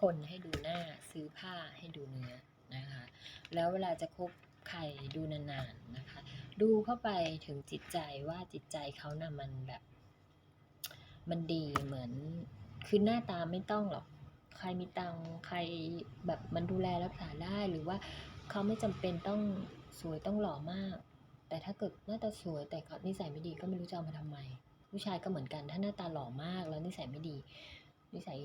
คนให้ดูหน้าซื้อผ้าให้ดูเนื้อนะคะ แล้วเวลาจะคบใครดูนานๆนะคะ ดูเข้าไปถึงจิตใจว่าจิตใจเขานะ่ะมันแบบ มันดีเหมือนคือหน้าตาไม่ต้องหรอก ใครมีตังใครแบบมันดูแลรักษาได้หรือว่าเขาไม่จำเป็นต้องสวยต้องหล่อมาก แต่ถ้าเกิดหน้าตาสวยแต่เขานิสัยไม่ดีก็ไม่รู้จะเอามาทำไมผู้ชายก็เหมือนกันถ้าหน้าตาหล่อมากแล้วนิสัยไม่ดี นิสัย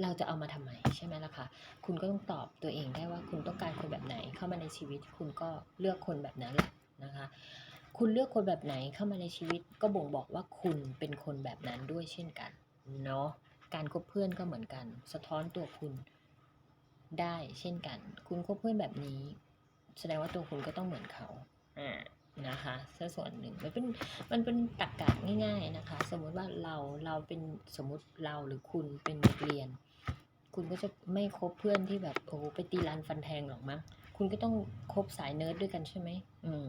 เราจะเอามาทำไมใช่ไหมล่ะคะคุณก็ต้องตอบตัวเองได้ว่าคุณต้องการคนแบบไหนเข้ามาในชีวิต คุณก็เลือกคนแบบนั้นแหละนะคะ คุณเลือกคนแบบไหนเข้ามาในชีวิต ก็บ่งบอกว่าคุณเป็นคนแบบนั้นด้วยเช่นกันเนาะการคบเพื่อนก็เหมือนกัน สะท้อนตัวคุณได้เช่นกัน คุณคบเพื่อนแบบนี้ แสดงว่าตัวคุณก็ต้องเหมือนเขาอ่า นะคะสัส่วนหนึ่งมันเป็นมันเป็นตรกกะง่ายๆนะคะ สมมุติว่าเราเราเป็นสมมติเราหรือคุณเป็นเด็กเรียน คุณก็จะไม่คบเพื่อนที่แบบโอ้ไปตีรันฟันแทงหรอกมั้งคุณก็ต้องคบสายเนิร์ดด้วยกันใช่ไหมอืม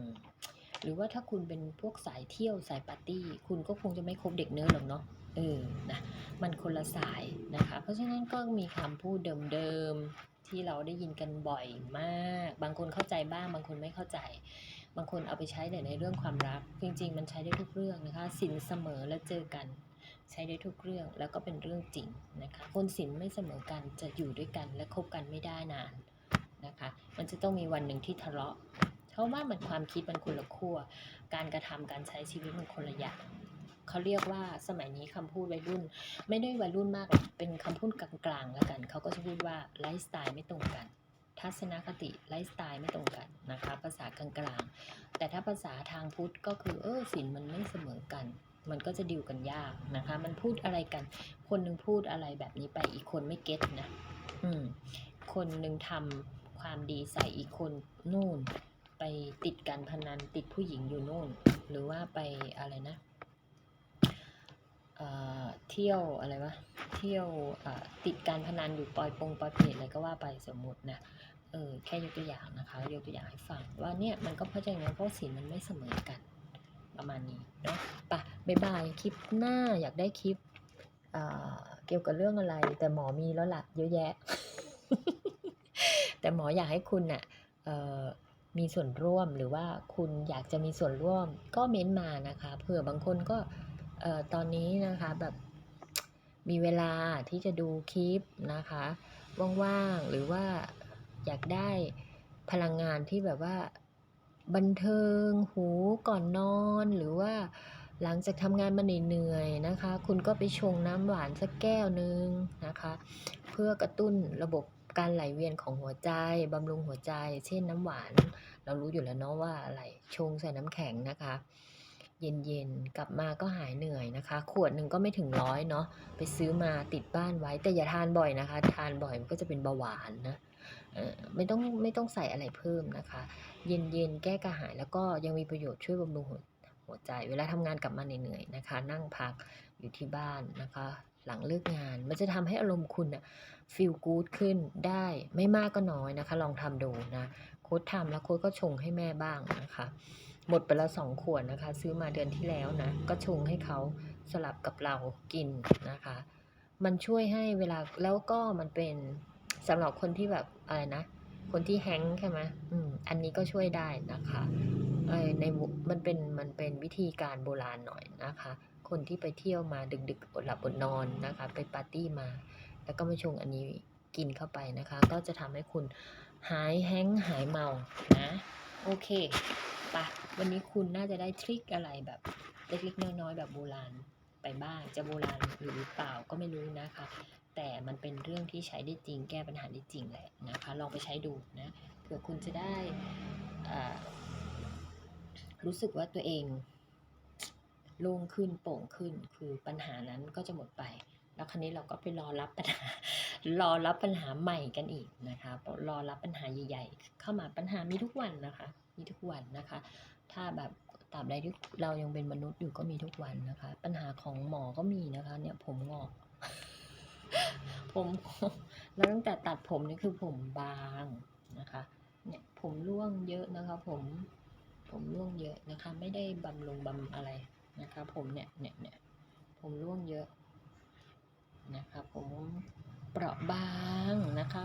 หรือว่าถ้าคุณเป็นพวกสายเที่ยวสายปาร์ตี้ คุณก็คงจะไม่คบเด็กเนิร์ดหรอกเนาะเออนะมันคนละสายนะคะ เพราะฉะนั้นก็มีคำพูดเดิมๆที่เราได้ยินกันบ่อยมาก บางคนเข้าใจบ้างบางคนไม่เข้าใจ บางคนเอาไปใช้แต่ในเรื่องความรัก จริง ๆ มันใช้ได้ทุกเรื่องนะคะสินเสมอและเจอกัน ใช้ได้ทุกเรื่องแล้วก็เป็นเรื่องจริงนะคะคนสินไม่เสมอกันจะอยู่ด้วยกันและคบกันไม่ได้นานนะคะมันจะต้องมีวันหนึ่งที่ทะเลาะเพราะว่ามันความคิดมันคนละขั้วการกระทำการใช้ชีวิตมันคนละอย่างเขาเรียกว่าสมัยนี้คำพูดวัยรุ่น ไม่ได้วัยรุ่นมากหรอกเป็นคำพูดกลางๆแล้วกันเขาก็จะพูดว่าไลฟ์สไตล์ไม่ตรงกัน ทัศนคติไลฟ์สไตล์ไม่ตรงกันนะคะ ภาษากลางๆ แต่ถ้าภาษาทางพุทธก็คือเออสินมันไม่เสมอกัน มันก็จะดิวกันยากนะคะ มันพูดอะไรกัน คนหนึ่งพูดอะไรแบบนี้ไปอีกคนไม่เก็ตนะอืมคนหนึ่งทำความดีใส่อีกคนนู่น ไปติดการพนันติดผู้หญิงอยู่นู่น หรือว่าไปอะไรนะเออเที่ยวอะไรวะ เที่ยวติดการพนันอยู่ปอยปงปอยเพจอะไรก็ว่าไปสมมตินะ เออแค่ยกตัวอย่างนะคะ ยกตัวอย่างให้ฟังว่าเนี่ยมันก็เพราะอย่างนั้นเพราะสินมันไม่เสมอกันประมาณนี้เนาะปะบายบายคลิปหน้าอยากได้คลิปเอ่อเกี่ยวกับเรื่องอะไร แต่หมอมีแล้วล่ะเยอะแยะ แต่หมออยากให้คุณน่ะเอ่อมีส่วนร่วมหรือว่าคุณอยากจะมีส่วนร่วมก็เม้นมานะคะเผื่อบางคนก็เอ่อตอนนี้นะคะแบบมีเวลาที่จะดูคลิปนะคะว่างๆหรือว่า อยากได้พลังงานที่แบบว่าบันเทิงหูก่อนนอนหรือว่าหลังจากทำงานมาเหนื่อยๆนะคะ คุณก็ไปชงน้ำหวานสักแก้วหนึ่งนะคะ เพื่อกระตุ้นระบบการไหลเวียนของหัวใจบำรุงหัวใจ เช่นน้ำหวาน เรารู้อยู่แล้วเนาะว่าอะไรชงใส่น้ำแข็งนะคะ เย็นๆกลับมาก็หายเหนื่อยนะคะ ขวดหนึ่งก็ไม่ถึงร้อยเนาะไปซื้อมาติดบ้านไว้แต่อย่าทานบ่อยนะคะ ทานบ่อยมันก็จะเป็นเบาหวานนะ ไม่ต้องไม่ต้องใส่อะไรเพิ่มนะคะ เย็นๆแก้กระหายแล้วก็ยังมีประโยชน์ช่วยบำรุงหัวหัวใจ เวลาทำงานกลับมาเหนื่อยๆนะคะ นั่งพักอยู่ที่บ้านนะคะ หลังเลิกงาน มันจะทำให้อารมณ์คุณอะฟีลกู๊ดขึ้นได้ไม่มากก็น้อยนะคะ ลองทำดูนะโค้ดทำแล้วโค้ดก็ชงให้แม่บ้างนะคะ หมดไปแล้วสองขวดนะคะ ซื้อมาเดือนที่แล้วนะ ก็ชงให้เขาสลับกับเรากินนะคะ มันช่วยให้เวลาแล้วก็มันเป็น สำหรับคนที่แบบอะไรนะ คนที่แฮงก์ใช่ไหมอืมอันนี้ก็ช่วยได้นะคะเออในมันเป็นมันเป็นวิธีการโบราณหน่อยนะคะ คนที่ไปเที่ยวมาดึกๆอดหลับอดนอนนะคะ ไปปาร์ตี้มา แล้วก็มาชงอันนี้กินเข้าไปนะคะ ก็จะทำให้คุณหายแฮงก์หายเมานะ โอเคปะวันนี้คุณน่าจะได้ทริคอะไรแบบเล็กๆน้อยๆแบบโบราณไปบ้างจะโบราณหรือเปล่าก็ไม่รู้นะคะ มันเป็นเรื่องที่ใช้ได้จริง แก้ปัญหาได้จริงแหละนะคะ ลองไปใช้ดูนะเผื่อคุณจะได้รู้สึกว่าตัวเองโล่งขึ้นโป่งขึ้น คือปัญหานั้นก็จะหมดไป แล้วคราวนี้เราก็ไปรอรับปัญหารอรับปัญหาใหม่กันอีกนะคะรอรับปัญหาใหญ่ ๆ เข้ามาปัญหามีทุกวันนะคะมีทุกวันนะคะ ถ้าแบบตราบใดที่เรายังเป็นมนุษย์อยู่ก็มีทุกวันนะคะ ปัญหาของหมอก็มีนะคะเนี่ยผมงอก ผมแล้วตั้งแต่ตัดผมนี่คือผมบางนะคะ เนี่ยผมร่วงเยอะนะคะ ผมผมร่วงเยอะนะคะ ไม่ได้บำรุงบำอะไรนะคะ ผมเนี่ยเนี่ยเนี่ยผมร่วงเยอะนะคะผมเปราะบางนะคะ